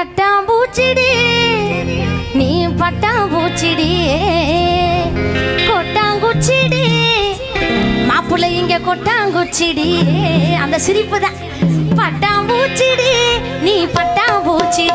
பட்டாம் பூச்சிடி நீ பட்டாம் பூச்சிடி கொட்டாங்குச்சிடி மாப்பிள்ளை இங்க கொட்டாங்குச்சிடி. அந்த சிரிப்பு தான். பட்டாம் நீ பட்டாம்பூச்சி